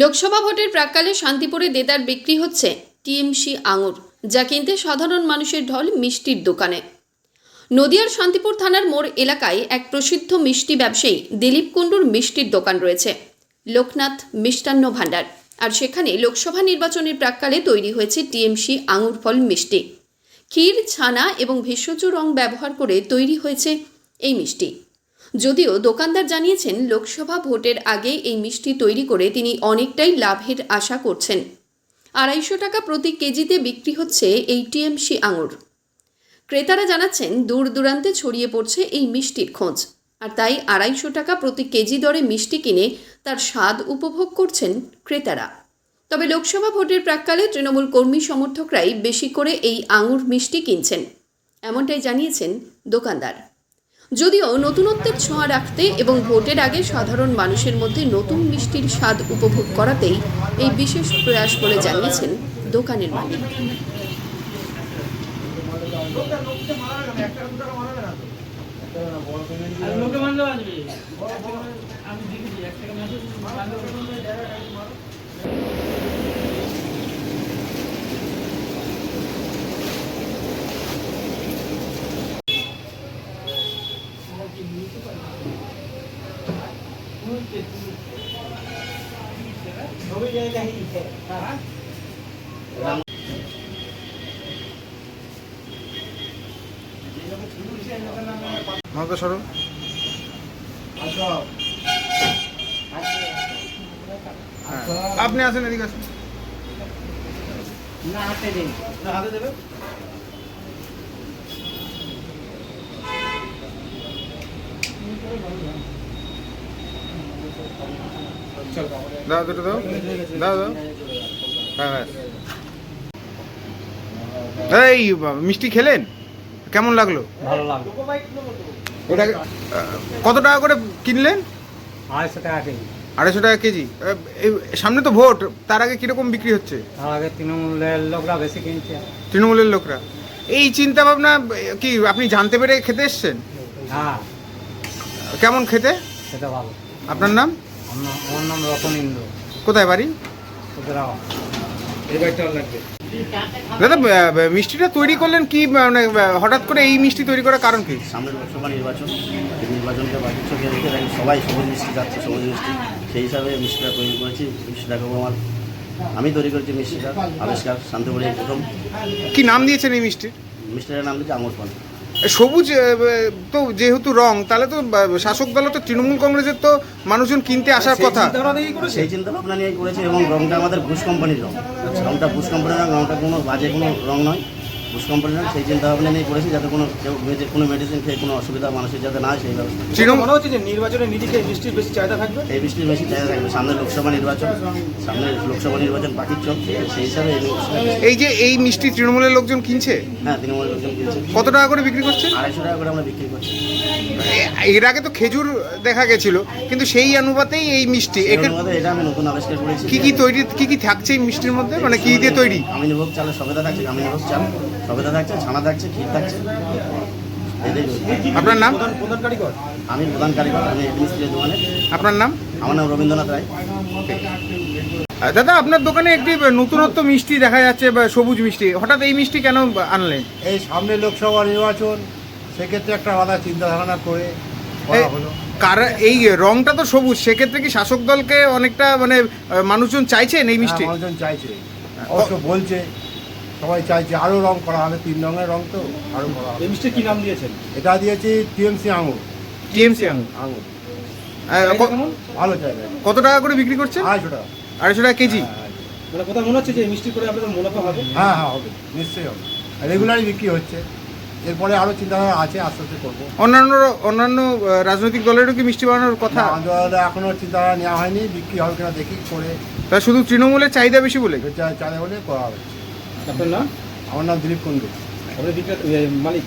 লোকসভা ভোটের প্রাককালে শান্তিপুরে দেদার বিক্রি হচ্ছে টিএমসি আঙুর, যা কিনতে সাধারণ মানুষের ঢল মিষ্টির দোকানে। নদিয়ার শান্তিপুর থানার মোড় এলাকায় এক প্রসিদ্ধ মিষ্টি ব্যবসায়ী দিলীপ কুণ্ডুর মিষ্টির দোকান রয়েছে, লোকনাথ মিষ্টান্ন ভাণ্ডার। আর সেখানে লোকসভা নির্বাচনের প্রাককালে তৈরি হয়েছে টিএমসি আঙুর ফল মিষ্টি। ক্ষীর, ছানা এবং ভেষজ রং ব্যবহার করে তৈরি হয়েছে এই মিষ্টি। যদিও দোকানদার জানিয়েছেন, লোকসভা ভোটের আগে এই মিষ্টি তৈরি করে তিনি অনেকটাই লাভের আশা করছেন। আড়াইশো টাকা প্রতি কেজিতে বিক্রি হচ্ছে এই টিএমসি আঙুর। ক্রেতারা জানাচ্ছেন, দূর দূরান্তে ছড়িয়ে পড়ছে এই মিষ্টির খোঁজ। আর তাই আড়াইশো টাকা প্রতি কেজি দরে মিষ্টি কিনে তার স্বাদ উপভোগ করছেন ক্রেতারা। তবে লোকসভা ভোটের প্রাককালে তৃণমূল কর্মী সমর্থকরাই বেশি করে এই আঙুর মিষ্টি কিনছেন, এমনটাই জানিয়েছেন দোকানদার। যদিও নতুনত্বের ছোঁয়া রাখতে এবং ভোটের আগে সাধারণ মানুষের মধ্যে নতুন মিষ্টির স্বাদ উপভোগ করাতেই এই বিশেষ প্রয়াস বলে জানিয়েছেন দোকানের মালিক। সরো। হ্যাঁ। আপনি আসেন এদিকে আসুন। না হাতে দিন। না হাতে দেবে দাও দুটো দাও। দাও দাও। হ্যাঁ হ্যাঁ। এই বাবা, মিষ্টি খেলেন? কেমন লাগল? ভালো লাগল। ওটা কত টাকা করে কিনলেন? আড়াইশো টাকা কেজি। আড়াইশো টাকা কেজি। সামনে তো ভোট তার আগে কীরকম বিক্রি হচ্ছে? তার আগে তৃণমূলের লোকরা বেশি কিনছে। তৃণমূলের লোকরা। এই চিন্তা ভাবনা কি আপনি জানতে পেরে খেতে এসছেন? হ্যাঁ কেমন খেতে? সেটা ভালো। আপনার নাম? আমার নাম- রতন ইন্দ্র। কোথায় বাড়ি? দাদা মিষ্টিটা তৈরি করলেন কি মানে হঠাৎ করে এই মিষ্টি তৈরি করার কারণ কি? সামনের লোকসভা নির্বাচন এই নির্বাচনকে বাকি চোখে রেখে দেখেন সবাই সবুজ মিষ্টি যাচ্ছে সবুজ মিষ্টি। সেই হিসাবে মিষ্টিটা তৈরি করেছি মিষ্টিটা খাব আমার। আমি তৈরি করেছি মিষ্টিটা আবিষ্কার শান্তিপুরে এই প্রথম। কি নাম দিয়েছেন এই মিষ্টির? মিষ্টিটার নাম দিয়েছে আমর পান। সবুজ তো যেহেতু রং তাহলে তো শাসক দল তো তৃণমূল কংগ্রেসের তো মানুষজন কিনতে আসার কথা। সেই চিন্তা ভাবনা নিয়ে করেছে এবং রংটা আমাদের ঘুষ কোম্পানির রং রংটা ঘুষ কোম্পানির রং রংটা কোনো বাজে কোনো রং নয়। সেই চিন্তা ভাবনা নিয়ে করেছি যাতে কোনো কেউ কোনো মেডিসিন খেয়ে কোনো অসুবিধা মানুষের যাতে না হয় সেই ব্যবস্থা। মনে হচ্ছে যে নির্বাচনে মিষ্টির বেশি চাহিদা থাকবে? এই বৃষ্টির বেশি জায়গা থাকবে সামনে লোকসভা নির্বাচন সামনে লোকসভা নির্বাচন সেই হিসাবে এই যে এই মিষ্টি তৃণমূলের লোকজন কিনছে? হ্যাঁ তৃণমূলের লোকজন কিনছে। কত টাকা করে বিক্রি করছেন আড়াইশো টাকা করে আমরা বিক্রি করছি। এর আগে তো খেজুর দেখা গেছিল কিন্তু সেই অনুপাতেই এই মিষ্টি এটা আমি নতুন আবিষ্কার করেছি। কি কি তৈরি কি কি থাকছে এই মিষ্টির মধ্যে? মানে কি দিয়ে তৈরি? আমি কামিনীভোগ চালের সবেদা থাকছে কামিনীভোগ চাল। সবেদা থাকছে ছানা থাকছে ক্ষীর থাকছে। আপনার নাম? প্রধান কারিগর। আমি প্রধান কারিগর আমি মিস্ত্রির দোকানে। আপনার নাম? আমার নাম রবীন্দ্রনাথ রায়। দাদা আপনার দোকানে একটি নতুনত্ব মিষ্টি দেখা যাচ্ছে বা সবুজ মিষ্টি। হঠাৎ এই মিষ্টি কেন আনলেন? এই সামনে লোকসভা নির্বাচন সেক্ষেত্রে একটা আলাদা চিন্তা ধারণা করে করা এই- কার এই রংটা তো সবুজ সেক্ষেত্রে কি শাসক দলকে অনেকটা মানে মানুষজন চাইছেন এই মিষ্টি? হ্যাঁ, মানুষজন চাইছে। অবশ্য বলছে সবাই চাইছে আরও রং করা হবে তিন রঙের রং তো আরও করা হবে। এই মিষ্টির কি নাম দিয়েছেন? এটা দিয়েছি টিএমসি আঙুর। টিএমসি আঙুর? কেমন? ভালো চাইবে কত টাকা করে বিক্রি করছে আড়াইশো টাকা। আড়াইশো টাকা কেজি? হ্যাঁ, মানে কোথাও মনে হচ্ছে যে মিষ্টি করে আপনাদের মুনাফা হবে? হ্যাঁ হ্যাঁ হবে। নিশ্চয়ই হবে। রেগুলারই বিক্রি হচ্ছে। এরপরে আরও চিন্তাধারা আছে আস্তে আস্তে করব। অন্যান্য অন্যান্য রাজনৈতিক দলেরও কি মিষ্টি বানানোর কথা? এখনও চিন্তাধারা নেওয়া হয়নি। বিক্রি হবে কিনা দেখি করে। তা শুধু তৃণমূলের চাহিদা বেশি বলে? চা- চালে হলে করা হবে আপনার নাম? আমার নাম দিলীপ কুণ্ডু। আপনার বিক্রেতা মালিক?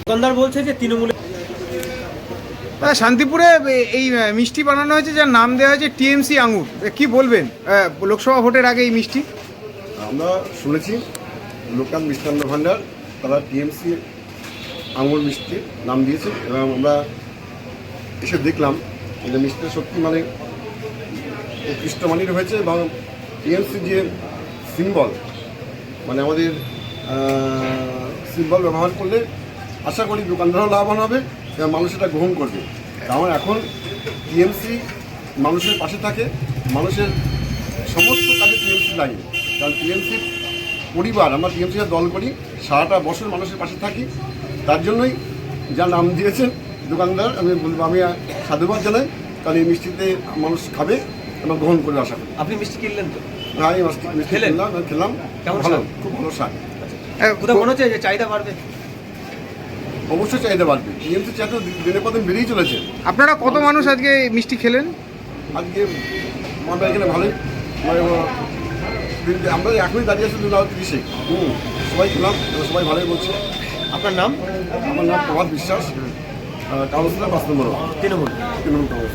দোকানদার বলছে যে তৃণমূলের তা শান্তিপুরে এই মিষ্টি বানানো হয়েছে যার নাম দেওয়া হয়েছে টিএমসি আঙুর এ, কি বলবেন? লোকসভা ভোটের আগে এই মিষ্টি? আমরা শুনেছি লোকাল মিষ্টান্ন ভাণ্ডার তারা টিএমসি আঙুর মিষ্টি নাম দিয়েছে এবং আমরা এসে দেখলাম যে মিষ্টিটা সত্যি মানে কৃষ্ণমানির হয়েছে এবং টিএমসি যে সিম্বল। মানে আমাদের সিম্বল ব্যবহার করলে আশা করি দোকানদারও লাভবান হবে, এবং মানুষ এটা গ্রহণ করবে। কারণ এখন টিএমসি মানুষের পাশে থাকে, মানুষের সমস্ত কাজে টিএমসি লাগে। কারণ টিএমসি পরিবার, আমরা টিএমসির দল করি, সারাটা বছর মানুষের পাশে থাকি। তার জন্যই যা নাম দিয়েছেন দোকানদার, আমি বলব, আমি সাধুবাদ জানাই। কারণ এই মিষ্টিতে মানুষ খাবে এবং গ্রহণ করবে আশা করি। আপনি মিষ্টি কিনলেন তো? আমি মিষ্টি? খেলাম খেলাম। ভালো খুব ভালো স্বাদ। কোথাও মনে হচ্ছে যে চাহিদা বাড়বে? অবশ্যই চাহিদা বাড়বে। চাহিদা দিনে বেড়েই চলেছে। আপনারা কত মানুষ আজকে এই মিষ্টি খেলেন? আজকে আমরা এখানে ভালোই। আমরা এখনই দাঁড়িয়ে আছি দু হাজার তিরিশে। হুম সবাই খেলাম সবাই ভালোই বলছে। আপনার নাম? আমার নাম প্রভাত বিশ্বাস। কাউন্সিলর পাঁচ নম্বর তৃণমূল। তৃণমূল কংগ্রেস